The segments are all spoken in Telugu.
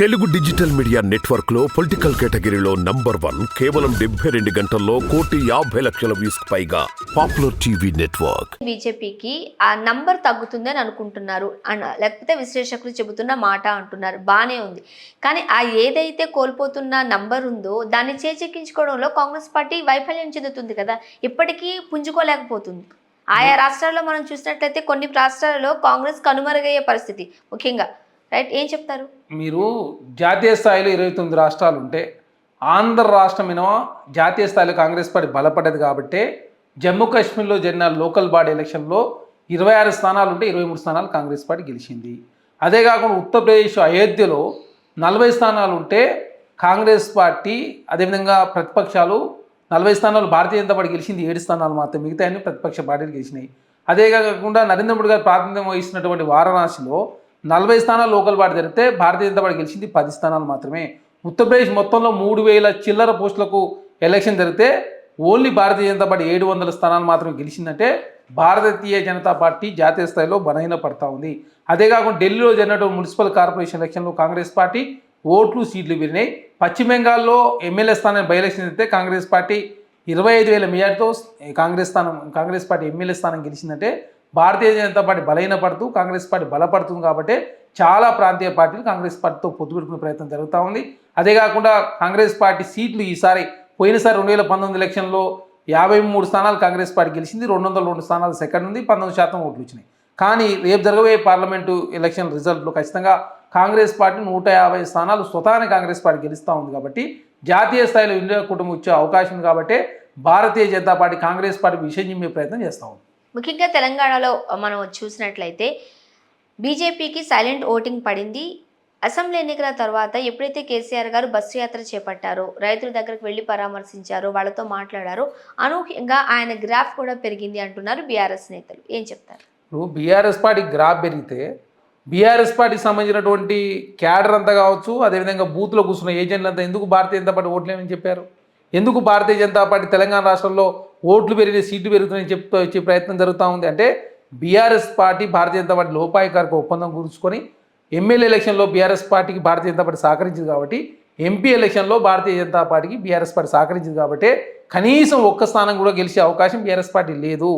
తెలుగు డిజిటల్ మీడియా నెట్వర్క్లో పొలిటికల్ కేటగిరీలో నంబర్ వన్ కేవలం డెబ్బై రెండు గంటల్లో కోటి యాభై లక్షల వ్యూస్ పైగా పాపులర్ టీవీ నెట్వర్క్. బీజేపీకి ఆ నంబర్ తగ్గుతుందని అనుకుంటున్నారు. లేకపోతే విశ్లేషకులు చెబుతున్న మాట అంటున్నారు. బానే ఉంది. కానీ ఆ ఏదైతే కోల్పోతున్న నంబర్ ఉందో దాన్ని చేజెక్కించుకోవడంలో కాంగ్రెస్ పార్టీ వైఫల్యం చెందుతుంది కదా. ఇప్పటికీ పుంజుకోలేకపోతుంది. ఆయా రాష్ట్రాల్లో మనం చూసినట్లయితే కొన్ని రాష్ట్రాలలో కాంగ్రెస్ కనుమరుగయ్యే పరిస్థితి. ముఖ్యంగా రైట్ ఏం చెప్తారు? మీరు జాతీయ స్థాయిలో ఇరవై తొమ్మిది రాష్ట్రాలు ఉంటే ఆంధ్ర రాష్ట్రం జాతీయ స్థాయిలో కాంగ్రెస్ పార్టీ బలపడ్డది కాబట్టి జమ్మూ కాశ్మీర్లో జరిగిన లోకల్ బాడీ ఎలక్షన్లో ఇరవై ఆరు స్థానాలు ఉంటే ఇరవై మూడు స్థానాలు కాంగ్రెస్ పార్టీ గెలిచింది. అదే కాకుండా ఉత్తరప్రదేశ్ అయోధ్యలో నలభై స్థానాలు ఉంటే కాంగ్రెస్ పార్టీ అదేవిధంగా ప్రతిపక్షాలు నలభై స్థానాలు భారతీయ జనతా పార్టీ గెలిచింది ఏడు స్థానాలు మాత్రం మిగతా అన్ని ప్రతిపక్ష పార్టీలు గెలిచినాయి. అదే కాకుండా నరేంద్ర మోడీ గారు ప్రాతినిధ్యం వహిస్తున్నటువంటి వారణాసిలో నలభై స్థానాలు లోకల్ పార్టీ జరిగితే భారతీయ జనతా పార్టీ గెలిచింది పది స్థానాలు మాత్రమే. ఉత్తరప్రదేశ్ మొత్తంలో మూడు వేల చిల్లర పోస్టులకు ఎలక్షన్ జరిగితే ఓన్లీ భారతీయ జనతా పార్టీ ఏడు వందల స్థానాలు మాత్రమే గెలిచిందంటే భారతీయ జనతా పార్టీ జాతీయ స్థాయిలో బలహీన పడతా ఉంది. అదే కాకుండా ఢిల్లీలో జరిగినటువంటి మున్సిపల్ కార్పొరేషన్ ఎలక్షన్లో కాంగ్రెస్ పార్టీ ఓట్లు సీట్లు విరినాయి పశ్చిమ బెంగాల్లో ఎమ్మెల్యే స్థానం బై ఎలక్షన్ జరిగితే కాంగ్రెస్ పార్టీ ఇరవై ఐదు వేల మెజార్టీతో కాంగ్రెస్ స్థానం కాంగ్రెస్ పార్టీ ఎమ్మెల్యే స్థానం గెలిచిందంటే భారతీయ జనతా పార్టీ బలహీనపడుతూ కాంగ్రెస్ పార్టీ బలపడుతుంది కాబట్టి చాలా ప్రాంతీయ పార్టీలు కాంగ్రెస్ పార్టీతో పొత్తు పెట్టుకునే ప్రయత్నం జరుగుతూ ఉంది. అదే కాకుండా కాంగ్రెస్ పార్టీ సీట్లు ఈసారి పోయినసారి రెండు వేల పంతొమ్మిది ఎలక్షన్లో యాభై మూడు స్థానాలు కాంగ్రెస్ పార్టీ గెలిచింది రెండు వందల రెండు స్థానాలు సెకండ్ ఉంది పంతొమ్మిది శాతం ఓట్లు వచ్చినాయి. కానీ రేపు జరగబోయే పార్లమెంటు ఎలక్షన్ రిజల్ట్లో ఖచ్చితంగా కాంగ్రెస్ పార్టీ నూట యాభై స్థానాలు స్వతహానే కాంగ్రెస్ పార్టీ గెలుస్తూ ఉంది కాబట్టి జాతీయ స్థాయిలో ఇండియా కుటుంబం వచ్చే అవకాశం ఉంది కాబట్టి భారతీయ జనతా పార్టీ కాంగ్రెస్ పార్టీ విషయం చెప్పే ప్రయత్నం చేస్తూ ఉంది. ముఖ్యంగా తెలంగాణలో మనం చూసినట్లయితే బీజేపీకి సైలెంట్ ఓటింగ్ పడింది. అసెంబ్లీ ఎన్నికల తర్వాత ఎప్పుడైతే కేసీఆర్ గారు బస్సు యాత్ర చేపట్టారో రైతుల దగ్గరకు వెళ్ళి పరామర్శించారో వాళ్ళతో మాట్లాడారో అనూహ్యంగా ఆయన గ్రాఫ్ కూడా పెరిగింది అంటున్నారు బీఆర్ఎస్ నేతలు. ఏం చెప్తారు? నువ్వు బీఆర్ఎస్ పార్టీ గ్రాఫ్ పెరిగితే బీఆర్ఎస్ పార్టీకి సంబంధించినటువంటి క్యాడర్ అంతా కావచ్చు అదేవిధంగా బూత్లో కూర్చున్న ఏజెంట్లంతా ఎందుకు భారతీయ జనతా పార్టీ ఓట్లేమని చెప్పారు? ఎందుకు భారతీయ జనతా పార్టీ తెలంగాణ రాష్ట్రంలో ఓట్లు పెరిగిన సీట్లు పెరుగుతున్నాయని చెప్తూ వచ్చే ప్రయత్నం జరుగుతూ ఉంది. అంటే బీఆర్ఎస్ పార్టీ భారతీయ జనతా పార్టీ లోపాయకారికి ఒప్పందం కూర్చుకొని ఎమ్మెల్యే ఎలక్షన్లో బీఆర్ఎస్ పార్టీకి భారతీయ జనతా పార్టీ సహకరించింది కాబట్టి ఎంపీ ఎలక్షన్లో భారతీయ జనతా పార్టీకి బీఆర్ఎస్ పార్టీ సహకరించింది కాబట్టి కనీసం ఒక్క స్థానం కూడా గెలిచే అవకాశం బీఆర్ఎస్ పార్టీ లేదు.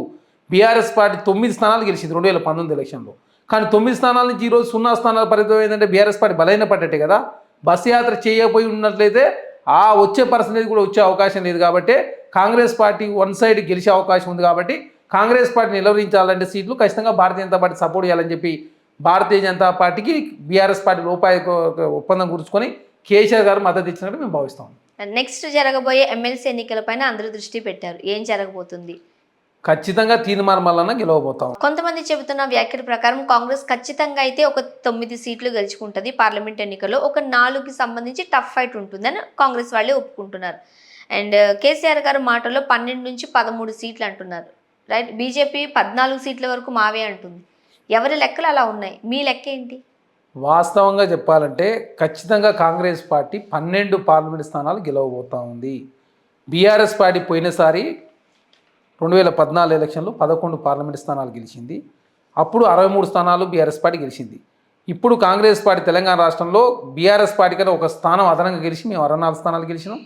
బీఆర్ఎస్ పార్టీ తొమ్మిది స్థానాలు గెలిచింది రెండు వేల పంతొమ్మిది ఎలక్షన్లో కానీ తొమ్మిది స్థానాల నుంచి ఈరోజు సున్నా స్థానాలు పరిమితం ఏంటంటే బీఆర్ఎస్ పార్టీ బలైన పడ్డట్టే కదా. బస్సు యాత్ర చేయకపోయి ఉన్నట్లయితే ఆ వచ్చే పర్సంటేజ్ కూడా వచ్చే అవకాశం లేదు కాబట్టి కాంగ్రెస్ పార్టీ వన్ సైడ్ గెలిచే అవకాశం ఉంది కాబట్టి కాంగ్రెస్ పార్టీ నిలవరించాలంటే సీట్లు ఖచ్చితంగా భారతీయ జనతా పార్టీ సపోర్ట్ చేయాలని చెప్పి భారతీయ జనతా పార్టీకి బీఆర్ఎస్ పార్టీ రూపాయి ఒప్పందం కూర్చుకొని కేసీఆర్ గారు మద్దతు ఇచ్చినట్టు మేము భావిస్తాం. నెక్స్ట్ జరగబోయే ఎమ్మెల్సీ ఎన్నికలపైన అందరూ దృష్టి పెట్టారు. ఏం జరగబోతుంది? ఖచ్చితంగా తీర్మానం వలన గెలవబోతాం. కొంతమంది చెబుతున్న వ్యాఖ్యల ప్రకారం కాంగ్రెస్ ఖచ్చితంగా అయితే ఒక తొమ్మిది సీట్లు గెలుచుకుంటుంది. పార్లమెంట్ ఎన్నికల్లో ఒక నాలుగుకి సంబంధించి టఫ్ ఫైట్ ఉంటుందని కాంగ్రెస్ వాళ్ళే ఒప్పుకుంటున్నారు. అండ్ కేసీఆర్ గారు మాటల్లో పన్నెండు నుంచి పదమూడు సీట్లు అంటున్నారు. రైట్? బీజేపీ పద్నాలుగు సీట్ల వరకు మావే అంటుంది. ఎవరి లెక్కలు అలా ఉన్నాయి? మీ లెక్క ఏంటి? వాస్తవంగా చెప్పాలంటే ఖచ్చితంగా కాంగ్రెస్ పార్టీ పన్నెండు పార్లమెంట్ స్థానాలు గెలవబోతా ఉంది. బీఆర్ఎస్ పార్టీ పోయినసారి రెండు వేల పద్నాలుగు ఎలక్షన్లో పదకొండు పార్లమెంట్ స్థానాలు గెలిచింది. అప్పుడు అరవై మూడు స్థానాలు బీఆర్ఎస్ పార్టీ గెలిచింది. ఇప్పుడు కాంగ్రెస్ పార్టీ తెలంగాణ రాష్ట్రంలో బీఆర్ఎస్ పార్టీ కన్నా ఒక స్థానం అదనంగా గెలిచి మేము అరవై నాలుగు స్థానాలు గెలిచినాం.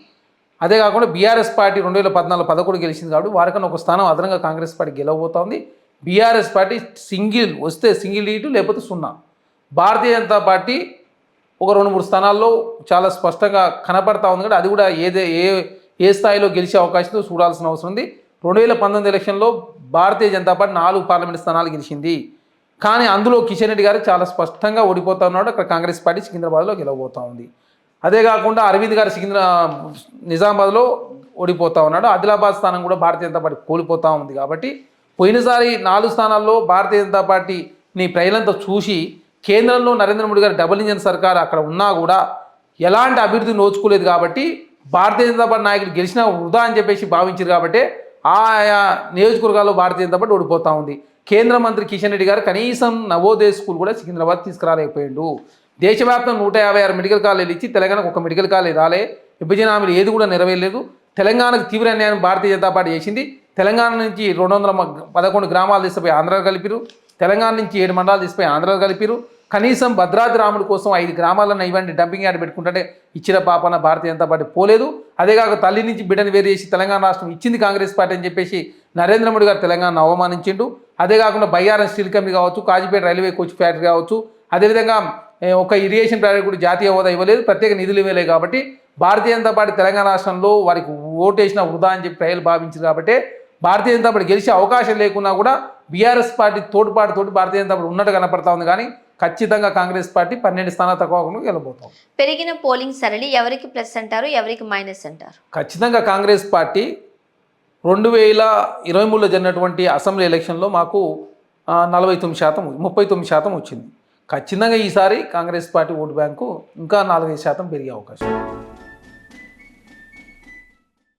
అదే కాకుండా బీఆర్ఎస్ పార్టీ రెండు వేల పద్నాలుగు పదకొండు గెలిచింది కాబట్టి వారికన్నా ఒక స్థానం అదనంగా కాంగ్రెస్ పార్టీ గెలవబోతోంది. బీఆర్ఎస్ పార్టీ సింగిల్ వస్తే సింగిల్ ఈటు లేకపోతే సున్నా. భారతీయ జనతా పార్టీ ఒక రెండు మూడు స్థానాల్లో చాలా స్పష్టంగా కనపడతా ఉంది కానీ అది కూడా ఏదే ఏ ఏ స్థాయిలో గెలిచే అవకాశంతో చూడాల్సిన అవసరం ఉంది. రెండు వేల పంతొమ్మిది ఎలక్షన్లో భారతీయ జనతా పార్టీ నాలుగు పార్లమెంట్ స్థానాలు గెలిచింది. కానీ అందులో కిషన్ రెడ్డి గారు చాలా స్పష్టంగా ఓడిపోతా ఉన్నాడు. అక్కడ కాంగ్రెస్ పార్టీ సికింద్రాబాద్లో గెలవబోతోంది అదే కాకుండా అరవింద్ గారు సికింద్రా నిజామాబాద్లో ఓడిపోతా ఉన్నాడు. ఆదిలాబాద్ స్థానం కూడా భారతీయ జనతా పార్టీ కోల్పోతూ ఉంది కాబట్టి పోయినసారి నాలుగు స్థానాల్లో భారతీయ జనతా పార్టీని ప్రజలంతా చూసి కేంద్రంలో నరేంద్ర మోడీ గారు డబుల్ ఇంజన్ సర్కార్ అక్కడ ఉన్నా కూడా ఎలాంటి అభివృద్ధి నోచుకోలేదు కాబట్టి భారతీయ జనతా పార్టీ నాయకులు గెలిచినా వృధా అని చెప్పేసి భావించారు కాబట్టి ఆయా నియోజకవర్గాల్లో భారతీయ జనతా పార్టీ ఓడిపోతూ ఉంది. కేంద్ర మంత్రి కిషన్ రెడ్డి గారు కనీసం నవోదయ స్కూల్ కూడా సికింద్రాబాద్ తీసుకురాలేకపోయిండు. దేశవ్యాప్తం నూట యాభై ఆరు మెడికల్ కాలేజీలు ఇచ్చి తెలంగాణకు ఒక మెడికల్ కాలేజ్ రాలే. విభజన హామీలు ఏది కూడా నెరవేరలేదు. తెలంగాణకు తీవ్ర అన్యాయం భారతీయ జనతా పార్టీ చేసింది. తెలంగాణ నుంచి రెండు వందల మ- పదకొండు గ్రామాలు తీసిపోయి ఆంధ్రాలు కలిపిరు. తెలంగాణ నుంచి ఏడు మండలాలు తీసిపోయి ఆంధ్రాలు కలిపిరు. కనీసం భద్రాద్రి రాముల కోసం ఐదు గ్రామాలను ఇవ్వండి డంపింగ్ యార్డ్ పెట్టుకుంటే ఇచ్చిన పాపన భారతీయ జనతా పార్టీ పోలేదు. అదేగాక తల్లి నుంచి బిడ్డను వేరు చేసి తెలంగాణ రాష్ట్రం ఇచ్చింది కాంగ్రెస్ పార్టీ అని చెప్పేసి నరేంద్ర మోడీ గారు తెలంగాణ అవమానించిండు. అదే కాకుండా బయ్యారం స్టీల్ కంపెనీ కావచ్చు కాజీపేట రైల్వే కోచ్ ఫ్యాక్టరీ కావచ్చు. అదేవిధంగా ఒక ఇరిగేషన్ ప్రాజెక్ట్ కూడా జాతీయ హోదా ఇవ్వలేదు ప్రత్యేక నిధులు ఇవ్వలేదు కాబట్టి భారతీయ జనతా పార్టీ తెలంగాణ రాష్ట్రంలో వారికి ఓటేసిన వృధా అని చెప్పి ప్రజలు భావించారు కాబట్టి భారతీయ జనతా పార్టీ గెలిచే అవకాశం లేకున్నా కూడా బీఆర్ఎస్ పార్టీ తోడ్పాటుతోటి భారతీయ జనతా పార్టీ ఉన్నట్టు కనపడతా ఉంది కానీ ఖచ్చితంగా కాంగ్రెస్ పార్టీ పన్నెండు స్థానాలు తక్కువ గెలబోతాం పెరిగిన పోలింగ్ సరళి ఎవరికి ప్లస్ అంటారు ఎవరికి మైనస్ అంటారు? ఖచ్చితంగా కాంగ్రెస్ పార్టీ రెండు వేల ఇరవై మూడులో జరిగినటువంటి అసెంబ్లీ ఎలక్షన్లో మాకు నలభై తొమ్మిది శాతం ముప్పై తొమ్మిది శాతం వచ్చింది. ఖచ్చితంగా ఈసారి కాంగ్రెస్ పార్టీ ఓటు బ్యాంకు ఇంకా నాలుగైదు శాతం పెరిగే అవకాశం ఉంది.